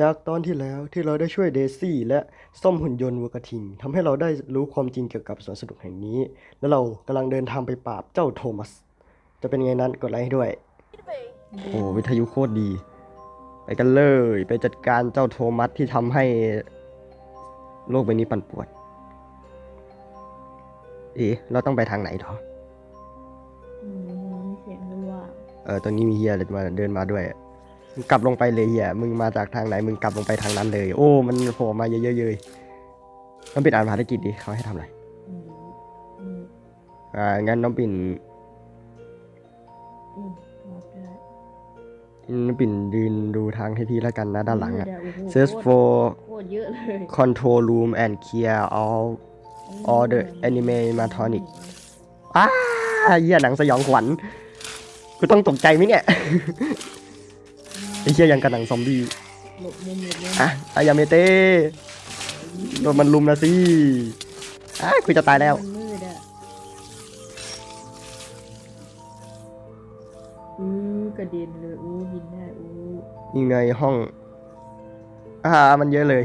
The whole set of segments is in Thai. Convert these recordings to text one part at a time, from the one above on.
จากตอนที่แล้วที่เราได้ช่วยเดซี่และซ่อมหุ่นยนต์วัวกระทิงทำให้เราได้รู้ความจริงเกี่ยวกับสวนสนุกแห่งนี้ และเรากำลังเดินทางไปปราบเจ้าโทมัส จะเป็นไงนั้นกดไลค์ให้ด้วย โอ้วิทยุโคตรดี ไปกันเลยไปจัดการเจ้าโทมัสที่ทำให้โลกใบนี้ปั่นป่วนเอ๊ะเราต้องไปทางไหนหรออืมเสียงรั่วเออตรงนี้มีเฮียอะไรมาเดินมาด้วย มึงกลับลงไปเลยเฮียมึงมาจากทางไหนมึงกลับลงไปทางนั้นเลย โอ้ มันโผล่มาเยอะๆเลยน้องปิ่นอ่านภารกิจดิเขาให้ทำอะไรอ่างั้นน้องปิ่นน้องปิ่นยืนดูทางให้พี่แล้วกันนะด้านหลังอะ search for โคตรเยอะเลย control room and clear all all the Anime Matronic อ้าเฮียหนังสยองขวัญกูต้องตกใจไหมเนี่ย ไอ้เฮียยังกับหนังซอมบี้หลบมุมหลบมุมอะอายาเมเต้โดนมันลุมนะสิอะกูจะตายแล้ว มันมืดอะอู้กระเด็นเลยอู้บินได้อู้ยังไงห้องอ่ามันเยอะเลย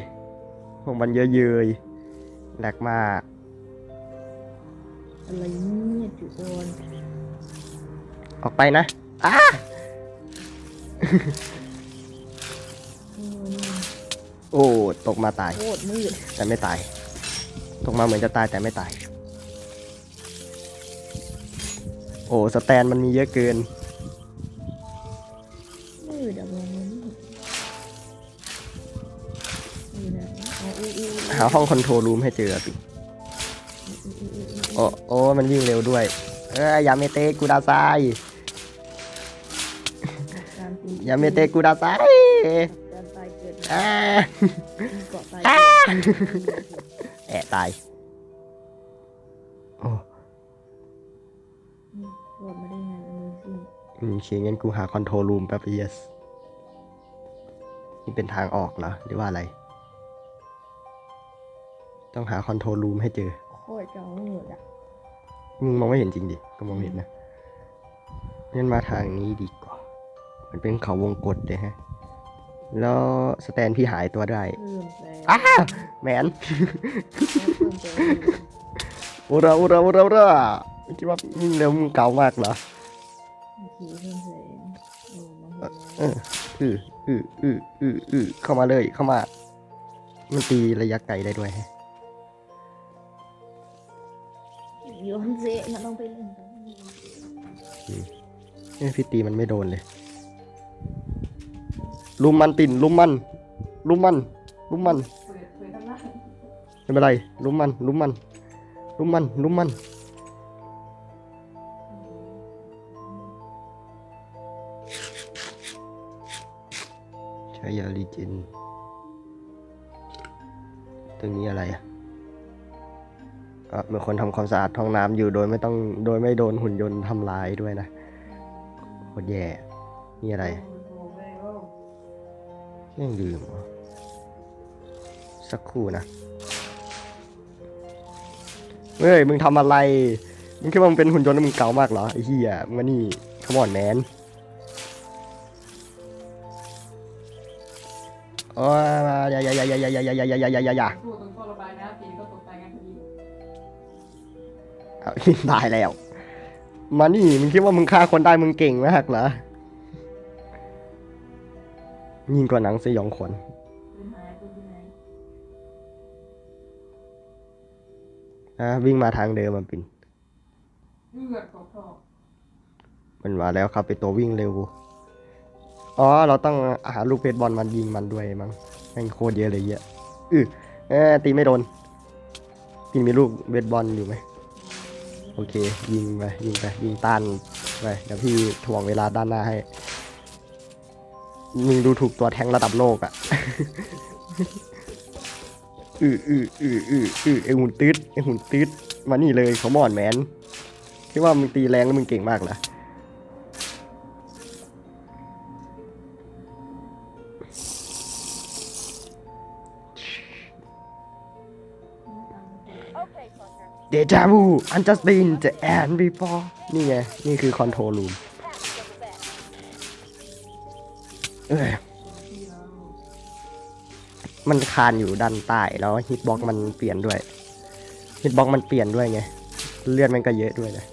ห้องมันเยอะเยยแหลกมากอะไรเนี่ยจุโอนออกไปนะอ้า โอ้นี่โอ้ตกมาตาย โคตรมืด แต่ไม่ตาย ตกมาเหมือนจะตายแต่ไม่ตาย โอ้สแตนมันมีเยอะเกิน มืดอะมองมันไม่เห็นมืดอะเอาอู้อู้อู้หาห้องคอนโทรลรูมให้เจอสิอู้อู้อู้อู้โอ้โอ้มันวิ่งเร็วด้วย เอ้ยอยาเมเตะกูดาไซการตีอยาเมเตะกูดาไซการตายเกิด อ่ามีเกาะตายอ่าเกิดแอะตายโอ้อืมรอดมาได้ไงเออสิอืมโอเคงั้นกูหาคอนโทรลรูมแป๊บเยสนี่เป็นทางออกเหรอ หรือว่าอะไร ต้องหาคอนโทรลรูมให้เจอ โคตรจะมืดอะมึงมองไม่เห็นจริงดิ ก็มองไม่เห็นนะงั้นมาทางนี้ดีกว่า มันเป็นเขาวงกตเลยฮะ แล้วสแตนพี่หายตัวได้เพิ่มแรงอ้าแมนเพิ่มแรงอุระอุระอุระอุระคิดว่ามึงเร็วมึงเก่ามากเหรอขี่เพิ่มแรงโอ้มาเอออืออืออืออืออือเข้ามาเลยเข้ามา มันตีระยะไกลได้ด้วยฮะโยนเซะมันต้องไปเล่นกันเอ้ยพี่ตีมันไม่โดนเลย ลุมมันติ่นลุมมัน ลุมมัน ลุมมันไม่เป็นไรลุมมัน ลุมมัน ลุมมัน ลุมมัน ใช้ยาลีจิน ตรงนี้อะไรอะอะมีคนทำความสะอาดท้องน้ำอยู่โดยไม่ต้องโดยไม่โดนหุ่นยนต์ทำลายด้วยนะโคตรแย่ นี่อะไร เครื่องดื่มเหรอสักครู่นะ เฮ้ย มึงทำอะไร มึงคิดว่ามึงเป็นหุ่นยนต์แล้วมึงเก่ามากเหรอ ไอ้เหี้ยมึงมานี่ขมอนแมนโอ้ยอย่าอย่าอย่าอย่าอย่าอย่าอย่าอย่าอย่าอย่าอย่าอย่าสู้ตายน้ำตีก็ตกใจกันพอดีเอาตายแล้ว มานี่มึงคิดว่ามึงฆ่าคนได้มึงเก่งมากเหรอ ยิ่งกว่าหนังสยองขวัญนะวิ่งมาทางเดิมมันเป็นมันมาแล้วครับไปตัววิ่งเร็ว อ๋อ เราต้องหาลูกเพชรบอลมันยิงมันด้วยมั้งแม่งโคตรเยอะเลยเยอะอือเอยตีไม่โดนพี่มีลูกเบสบอลอยู่ไหมโอเค ยิงไปยิงไปยิงต้านไปเดี๋ยวพี่ถ่วงเวลาด้านหน้าให้ มึงดูถูกตัวแทงระดับโลกอะอืออืออืออืออือไอหุ่นตืดไอหุ่นตืดมานี่เลยเขามอนแมนคิดว่ามึงตีแรงแล้วมึงเก่งมากเหรอเดจาวูอันจัสตินจะแอนบีฟอร์นี่ไง นี่คือคอนโทรลรูม มันคานอยู่ด้านใต้แล้วฮิตบ็อกมันเปลี่ยนด้วยฮิตบ็อกมันเปลี่ยนด้วยไงเลือดมันก็เยอะด้วยนะ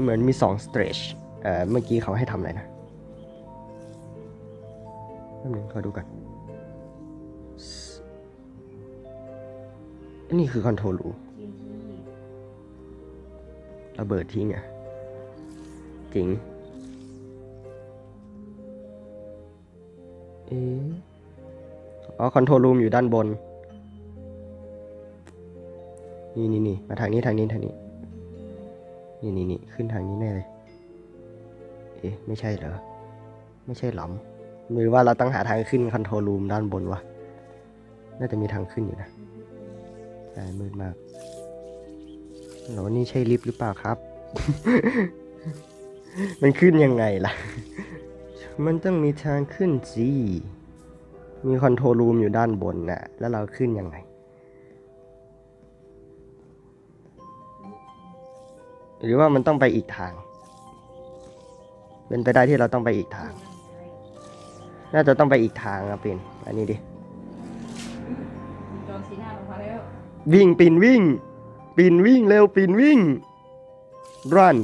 เหมือนมีสองสเตรชเอ่อเมื่อกี้เขาให้ทำอะไรนะแป๊บนึงขอดูกันอันนี้คือคอนโทรลรูทีมที่ระเบิดทิ้งอะจริง เออ๋อคอนโทรลรูมอยู่ด้านบน นี่นี่นี่มาทางนี้ทางนี้ทางนี้ นี่นี่นี่ขึ้นทางนี้แน่เลย เอ๊ะไม่ใช่เหรอ ไม่ใช่หลำหรือว่าเราต้องหาทางขึ้นคอนโทรลรูมด้านบนวะ น่าจะมีทางขึ้นอยู่นะแต่มืดมากแล้วนี่ใช่ลิฟต์หรือเปล่าครับ มันขึ้นยังไงล่ะ มันต้องมีทางขึ้นสิมีคอนโทรลรูมอยู่ด้านบนน่ะ แล้วเราขึ้นยังไง หรือว่ามันต้องไปอีกทาง เป็นไปได้ที่เราต้องไปอีกทาง น่าจะต้องไปอีกทางอะปินอันนี้ดิมีจอซีน่าลงมาแล้ววิ่งปินวิ่งปินวิ่งเร็วปินวิ่ง run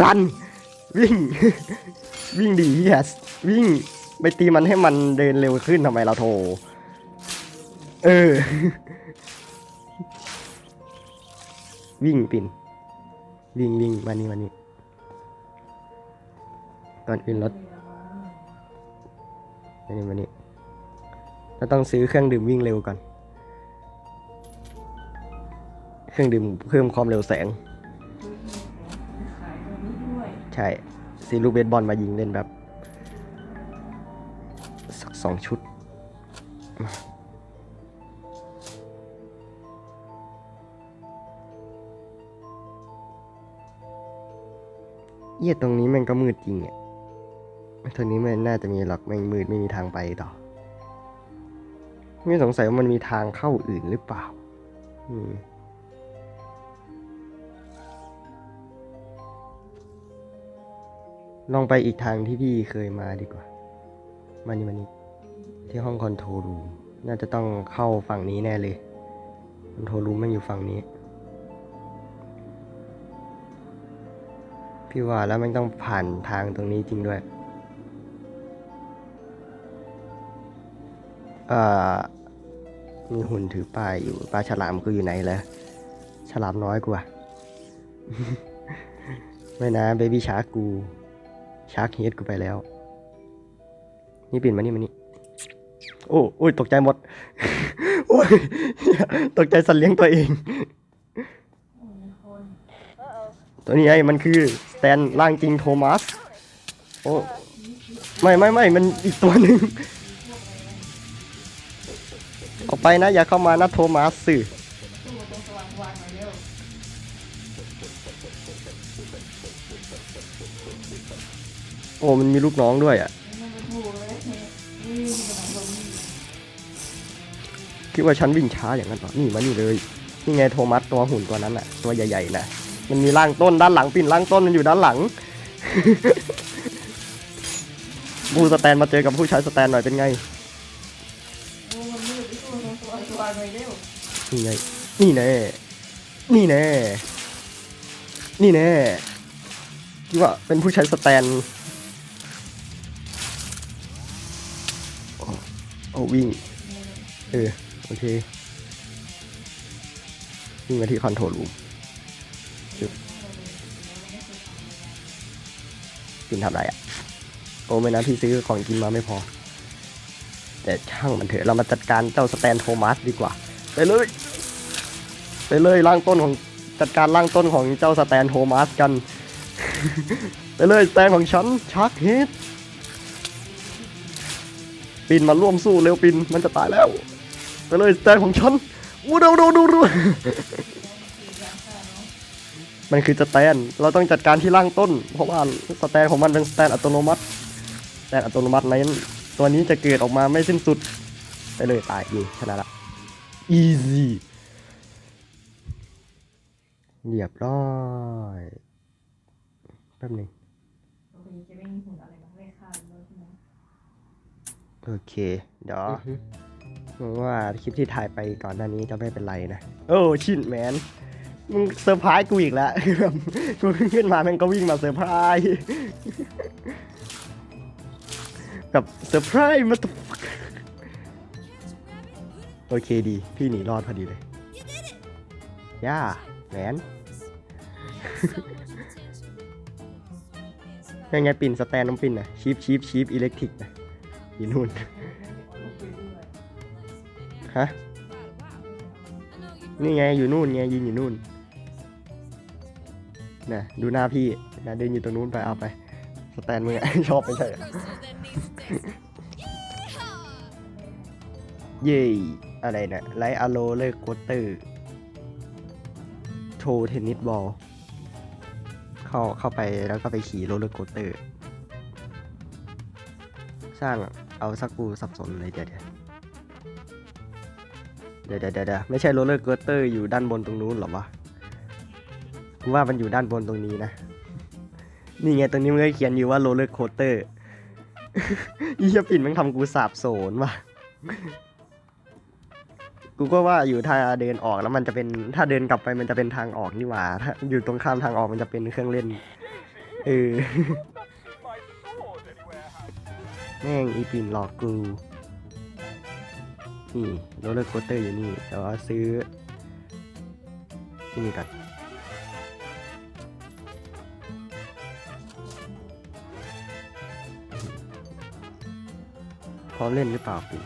run วิ่ง วิ่งดี yes วิ่งไปตีมันให้มันเดินเร็วขึ้นทำไมเราโทรเออ วิ่งปินวิ่งวิ่งมานี่มานี่ก่อนอื่นรถมานี่มานี่เราต้องซื้อเครื่องดื่มวิ่งเร็วก่อน เครื่องดื่มเพิ่มความเร็วแสง ใช่ ซื้อลูกเบสบอลมายิงเล่นแบบ สักสองชุด เยี่ยตรงนี้แม่งก็มืดจริงอะตรงนี้มันน่าจะมีหรอกแม่งมืดไม่มีทางไปต่อ ไม่สงสัยว่ามันมีทางเข้าอื่นหรือเปล่า อืม ลองไปอีกทางที่พี่เคยมาดีกว่า มานี่มานี่ที่ห้องคอนโทรลรูม น่าจะต้องเข้าฝั่งนี้แน่เลย คอนโทรลรูมม่งอยู่ฝั่งนี้ พี่ว่าแล้วมันต้องผ่านทางตรงนี้จริงด้วย เอ่อ มีหุ่นถือป้ายอยู่ ปลาฉลามกูอยู่ไหนแล้ว ฉลามน้อยกว่า ไม่นะเบบี้ชากู ชาร์กเฮดกูไปแล้ว นี่ปิ่นมานี่มานี่โอ้โอ้ยตกใจหมด โอ้ยตกใจสัตว์เลี้ยงตัวเอง ตัวนี้ไอ้มันคือสแตนร่างจริงโทมัส โอ้ ไม่ไม่ไม่มันอีกตัวหนึ่งออกไปนะ อย่าเข้ามานะโทมัสสื่อ โอ้มันมีลูกน้องด้วยอะมันเป็นถูกเลยนี่นี่เป็นของลมนี่คิดว่าฉันวิ่งช้าอย่างนั้นเหรอ นี่มานี่เลย นี่ไงโทมัสตัวหุ่นตัวนั้นอะตัวใหญ่ๆนะมันมีร่างต้นด้านหลังปิ่นร่างต้นมันอยู่ด้านหลังบูสแตนมาเจอกับผู้ใช้สแตนหน่อยเป็นไงโอ้มันมืดที่ตู้ตรงสว่างสว่างหน่อยเร็วนี่ไงนี่แน่ นี่แน่ นี่แน่คิดว่าเป็นผู้ใช้สแตน โอ้วิ่ง เออ โอเค วิ่งมาที่คอนโทรลรูมจึ๊บกินทำอะไรอะ โอ้ไม่นะพี่ซื้อของกินมาไม่พอ แต่ช่างมันเถอะ เรามาจัดการเจ้าสแตนโทมัสดีกว่า ไปเลย ไปเลยร่างต้นของจัดการร่างต้นของเจ้าสแตนโทมัสกัน ไปเลยสแตนของฉันชักเฮด ปินมาร่วมสู้เร็วปินมันจะตายแล้วไปเลยสแตนของฉันวูดูดูดูดูมันคือสแตน เราต้องจัดการที่ร่างต้น เพราะว่าสแตนของมันเป็นสแตนอัตโนมัติสแตนอัตโนมัตินั้นตัวนี้จะเกิดออกมาไม่สิ้นสุด ไปเลยตายอยู่ชนะละ easy เรียบร้อยแป๊บนึง โอเคจะไม่มีหุ่นอะไรมาให้ฆ่าเลยใช่ไหมเอโอเค เดี๋ยวหวังว่าคลิปที่ถ่ายไปก่อนหน้านี้จะไม่เป็นไรนะ โอ้ชินแมนมึงเซอร์ไพรส์กูอีกแล้วคือแบบกูขึ้นมาแม่งก็วิ่งมาเซอร์ไพรส์แบบเซอร์ไพรส์มาตโอเคดี พี่หนีรอดพอดีเลย ย่าแหมนยังไงปิ่นสแตนน้องปิ่นนะชีฟชีฟชีฟอิเล็กทริกนะ อยู่นู่น ฮะ นี่ไงอยู่นู่นไงยืนอยู่นู่นน่ะดูหน้าพี่นะเดินอยู่ตรงนู้นไปเอาไป สแตนมึงอะชอบไม่ใช่เหรอเย่อะไรเนี่ยไลท์อะโลเลอร์โกเตอร์โชว์เทนนิสบอล เข้าเข้าไปแล้วก็ไปขี่โรลเลอร์โกสเตอร์ สร้างอะ เอาสักกูสับสนเลยเดี๋ยวเดี๋ยวเดี๋ยวเดี๋ยวไม่ใช่โรลเลอร์โกสเตอร์อยู่ด้านบนตรงนู้นหรอวะกูว่ามันอยู่ด้านบนตรงนี้นะ นี่ไงตรงนี้มันก็เขียนอยู่ว่าโรลเลอร์โคสเตอร์อีเหี้ยปิ่นมันทำกูสาบสนว่ะกูก็ว่าอยู่ถ้าเดินออกแล้วมันจะเป็นถ้าเดินกลับไปมันจะเป็นทางออกนี่หว่าถ้าอยู่ตรงข้ามทางออกมันจะเป็นเครื่องเล่นเออ แม่งอีปิ่นหลอกกูนี่โรลเลอร์โคสเตอร์อยู่นี่เดี๋ยวเอาซื้อที่นี่ก่อนพร้อมเล่นหรือเปล่าปิ่น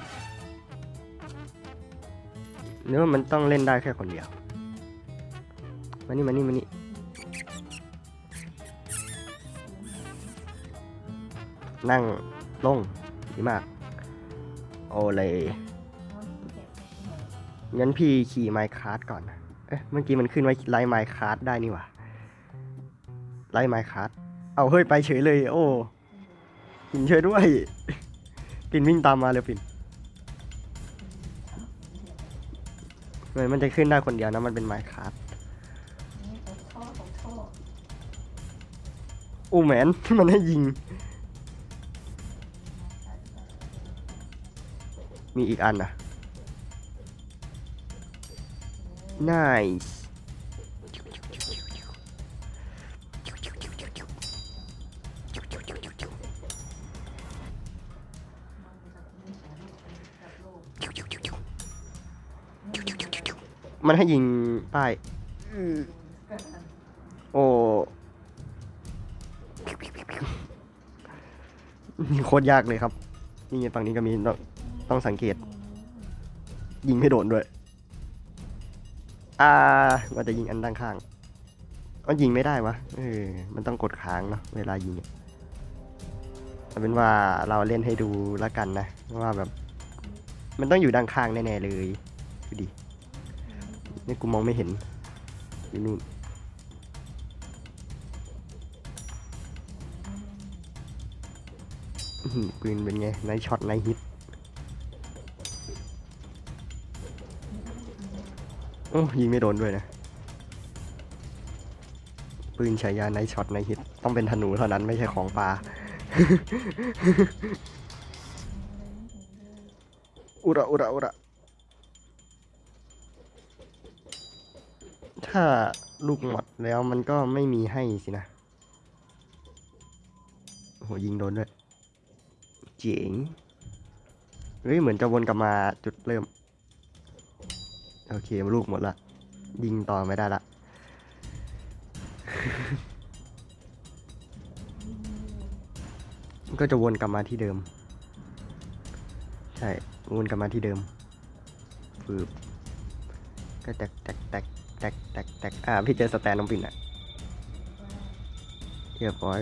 เนื้อมันต้องเล่นได้แค่คนเดียว มานี่มานี่มานี่นั่ง ลงดีมาก โอเลยงั้นพี่ขี่ไมค์คาร์ดก่อนนะเอ๊ะ เมื่อกี้มันขึ้นไว้ไลฟ์ไมค์คาร์ดได้นี่หว่าไลฟ์ไมค์คาร์ดเอาเฮ้ยไปเฉยเลย โอ้ปิ่นเฉยด้วย ปิ่นวิ่งตามมาเลยปิ่นเหมือนมันจะขึ้นได้คนเดียวนะ มันเป็นไมค์คาร์ดนี่ของท่อของท่ออู้แมนมันให้ยิง มีอีกอันนะ nice มันให้ยิงป้ายโอ้โคตรยากเลยครับ นี่ฝั่งนี้ก็มี ต้องสังเกต ยิงไม่โดนด้วย อ่าว่าจะยิงอันด้านข้างมันยิงไม่ได้วะเออมันต้องกดค้างเนาะเวลายิงเอาเป็นว่าเราเล่นให้ดูแล้วกันนะว่าแบบ มันต้องอยู่ด้านข้างแน่ๆเลยดูดินี่กูมองไม่เห็นอยู่นู่นอื้อหือปืนเป็นไงไนช็อตไนฮิต โอ้ยิงไม่โดนด้วยนะ ปืนฉายาไนท์ช็อตไนท์ฮิต ต้องเป็นธนูเท่านั้นไม่ใช่ของปลาอุระอุระอุระถ้าลูกหมดแล้วมันก็ไม่มีให้สินะโอ้โหยิงโดนด้วย เจ๋ง เฮ้ย เหมือนจะวนกลับมาจุดเริ่ม โอเคลูกหมดละ ยิงต่อไม่ได้ละ ก็จะวนกลับมาที่เดิม ใช่ วนกลับมาที่เดิมฟืบก็แตกแตกแตกแตกแตกแตกอ่า พี่เจอสแตนน้องปิ่นอะเรียบร้อย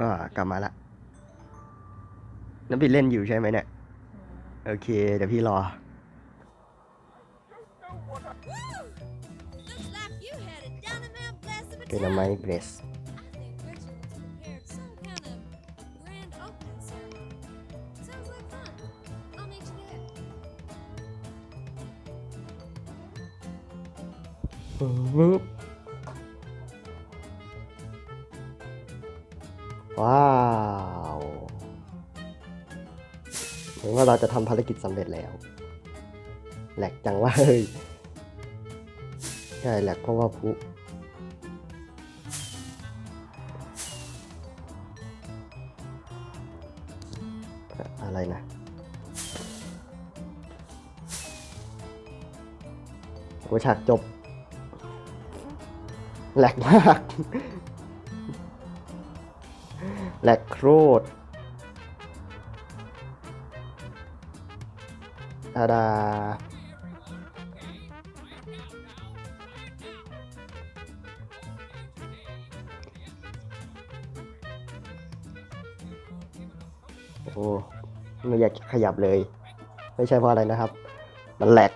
อ่ากลับมาละน้ำปิดเล่นอยู่ใช่ไหมเนี่ย โอเค เดี๋ยวพี่รอ Looks like you had a dynamite blast of a เป็น time. ไม้เบรส I think Richard's prepared some kind of grand opening ceremony. Sounds like fun. I'll meet you there. ปึ๊บว้าว เห็นว่าเราจะทำภารกิจสำเร็จแล้ว แหลกจังว่าเฮ้ยใช่แหลกเพราะว่าผู้อะไรนะโอฉากจบ แหลกมาก แหลกโคร ดตาดาโอ้ไม่อยากขยับเลย ไม่ใช่เพราะอะไรนะครับ มันแหลก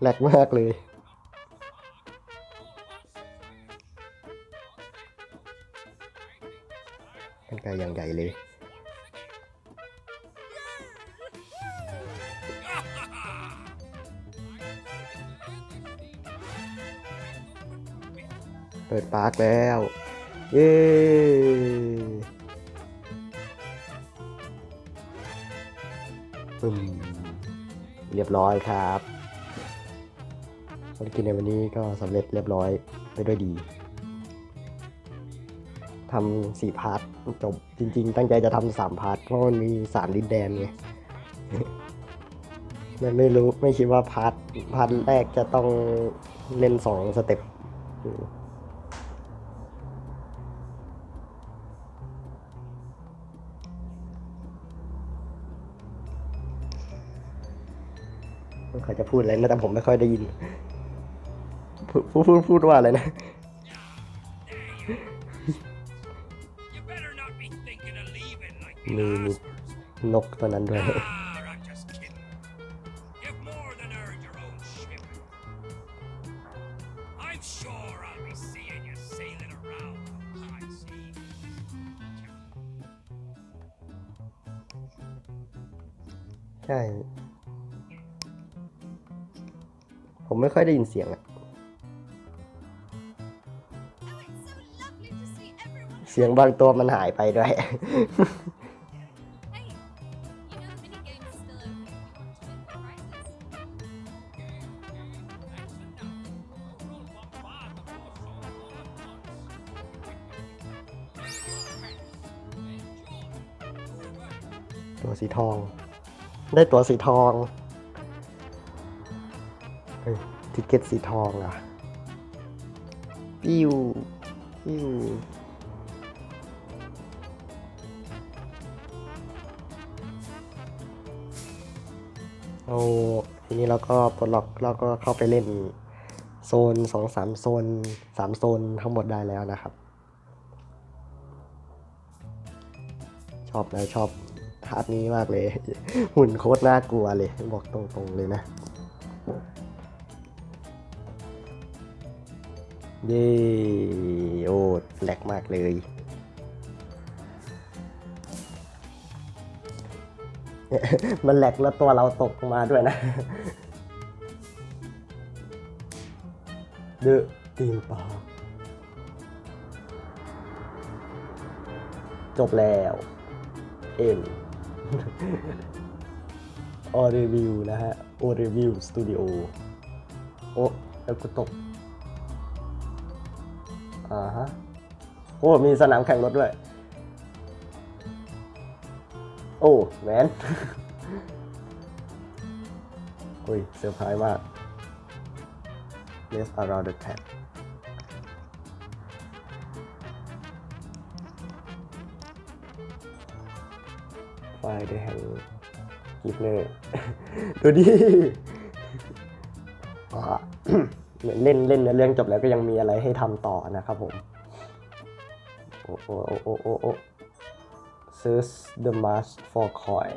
แหลกมากเลยกันไกลอย่างใหญ่เลย ปิดปาร์คแล้ว เย้ปึ้มเรียบร้อยครับภารกิจในวันนี้ก็สำเร็จเรียบร้อยไปด้วยดีทำสี่พาร์ทจบจริง ๆ ตั้งใจจะทำสามพาร์ทเพราะมันมีสามดินแดนไงมันไม่รู้ไม่คิดว่าพาร์ทพาร์ทแรกจะต้องเล่นสองสเต็ป เขาจะพูดอะไรนะแต่ผมไม่ค่อยได้ยิน พูดพูดพูดพูดว่าอะไรนะ You better not be thinking of leaving like No, the no. last person. นกตัวนั้นด้วย Ah, I'm ผมไม่ค่อยได้ยินเสียงอะเสียงบางตัวมันหายไปด้วย ตัวสีทอง ได้ตัวสีทอง ฮ้ยทิเก็ตสีทองอะปิ้วปิ้วโอ้ทีนี้เราก็ปลดล็อกเราก็เข้าไปเล่นโซนสองสามโซนสามโซนทั้งหมดได้แล้วนะครับ ชอบนะชอบฮาร์ดนี้มากเลย หุ่นโคตรน่ากลัวเลย บอกตรงๆเลยนะ เย้โอ้แหลกมากเลยมันแหลกแล้วตัวเราตกมาด้วยนะเดอะตีมปาจบแล้ว เอ็นออรีวิวนะฮะ โอรีวิวสตูดิโอ โอ้แล้วกูตก อ่าฮะโอ้มีสนามแข่งรถด้วย โอ้แมนอุ้ยเซอร์ไพรส์มาก Yes around the tap ไฟเดแห่งกิฟเนอร์ดูดิอ่า เล่นเล่นเนื้อเรื่องจบแล้วก็ยังมีอะไรให้ทำต่อนะครับผมโอ้โอ้โอ้โอ้โอ้โอ้ search the mask for coin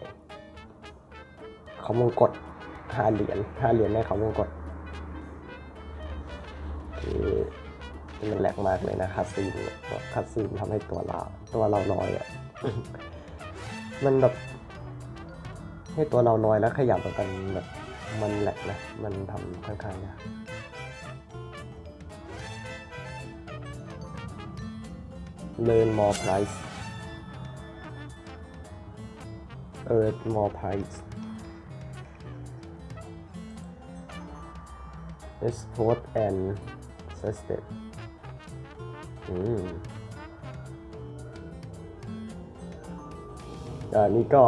เขามงกดห้าเหรียญห้าเหรียญในเขามงกดคือมันแหลกมากเลยนะคัสซีนคัสซีนทำให้ตัวเราตัวเราลอยอะมันแบบให้ตัวเราลอยแล้วขยับแบบมันแบบมันแหลกนะ มันทำค่อนข้างยาก learn more price earth more price export and sustain อืมอันนี้ก็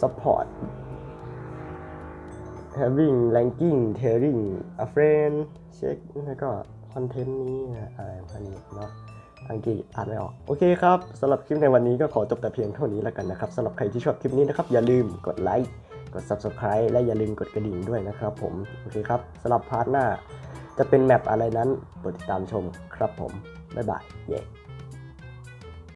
support having ranking telling a friend check แล้วก็คอนเทนต์นี้อะไรพันนี้เนาะ อังกฤษอ่านไม่ออก โอเคครับสำหรับคลิปในวันนี้ก็ขอจบแต่เพียงเท่านี้แล้วกันนะครับสำหรับใครที่ชอบคลิปนี้นะครับ อย่าลืมกดไลค์ กด subscribe และอย่าลืมกดกระดิ่งด้วยนะครับผม โอเคครับสำหรับพาร์ทหน้า จะเป็นแมปอะไรนั้นโปรดติดตามชมครับผม บ๊ายบาย เย้